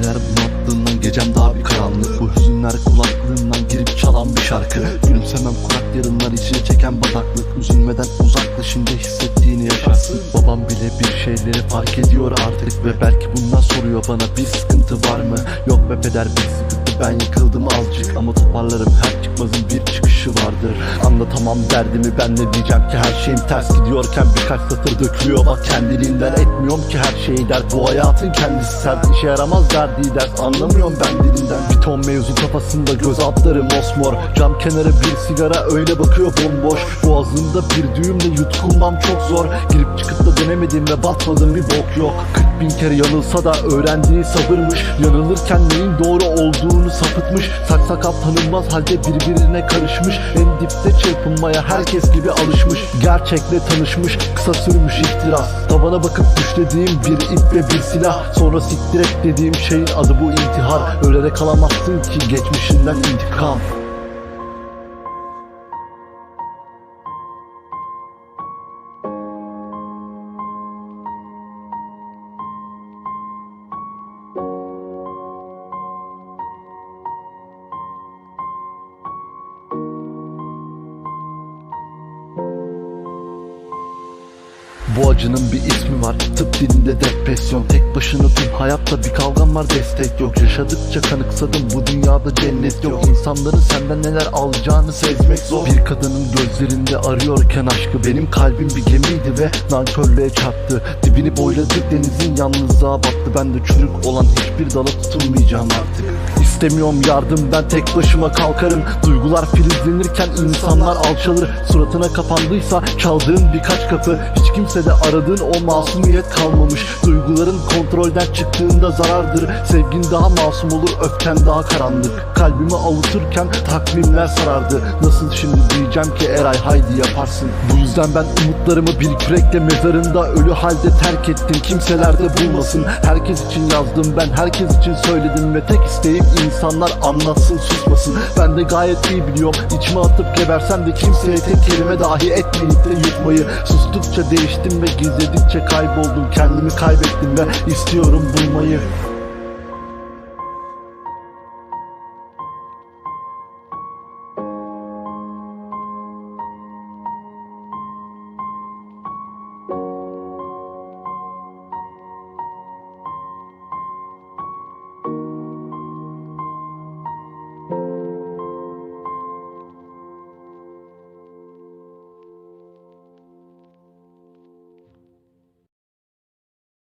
Geceler bunalttığından gecem daha bir karanlık. Bu hüzünler kulaklığından girip çalan bir şarkı. Gülümsemem kurak yarınlar içine çeken bataklık. Üzülmeden uzakla şimdi hissettiğini yaşarsın Babam bile bir şeyleri fark ediyor artık Ve belki bundan soruyor bana bir sıkıntı var mı? Yok be peder bir sıkıntı ben yıkıldım azıcık Ama toparlarım. Her çıkmazın bir çıkışı vardır. Anlatamam derdimi ben ne diyeceğim ki? Her şeyim ters gidiyorken Birkaç satır dökülüyor. Bak kendiliğinden etmiyorum ki her şeyi dert. Bu hayatın kendisi sert işe yaramaz verdiği ders. Anlamıyorum ben dilinden. Bir ton mevzu kafasında göz altları mosmor. Cam kenarı bir sigara öyle bakıyor bomboş. Boğazımda bir düğümle yutkunmam çok zor. Girip çıkıp da dönemedim ve batmadım bir bok yok. 40 bin kere yanılsa da öğrendiği sabırmış. Yanılırken neyin doğru olduğunu sapıtmış. Saksakal tanınmaz halde birbirine karışmış. En dipte çırpınmaya herkes gibi alışmış. Gerçekle tanışmış kısa sürmüş ihtiras Tavana bakıp düşlediğim bir ip ve bir silah. Sonra siktir et dediğim şeyin adı bu intihar. Ölerek alamazsın ki geçmişinden intikam Bu acının bir ismi var Tıp dilinde depresyon. Tek başına tüm hayatta bir kavgam var destek yok. Yaşadıkça kanıksadım bu dünyada cennet yok. İnsanların senden neler alacağını sezmek zor. Bir kadının gözlerinde arıyorken aşkı Benim kalbim bir gemiydi ve nankörlüğe çarptı. Dibini boyladı denizin yalnızlığa battı Ben de çürük olan hiçbir dala tutunmayacağım artık İstemiyorum yardım. Ben tek başıma kalkarım. Duygular filizlenirken insanlar alçalır. Suratına kapandıysa çaldığın birkaç kapı. Hiç kimsede aradığın o masumiyet kalmamış. Duyguların kontrolden çıktığında zarardır. Sevgin daha masum olur öfken daha karanlık. Kalbimi avuturken takvimler sarardı. Nasıl şimdi diyeceğim ki Eray haydi yaparsın. Bu yüzden ben umutlarımı bir kürekle mezarında Ölü halde terk ettim. Kimselerde bulmasın. Herkes için yazdım ben herkes için söyledim Ve tek isteğim insanlar anlatsın susmasın. Ben de gayet iyi biliyorum. İçime atıp gebersem de kimseye tek kelime dahi etmeyip de yutmayı. Sustukça değiştim ve gizledikçe kayboldum. Kendimi kaybettim ve istiyorum bulmayı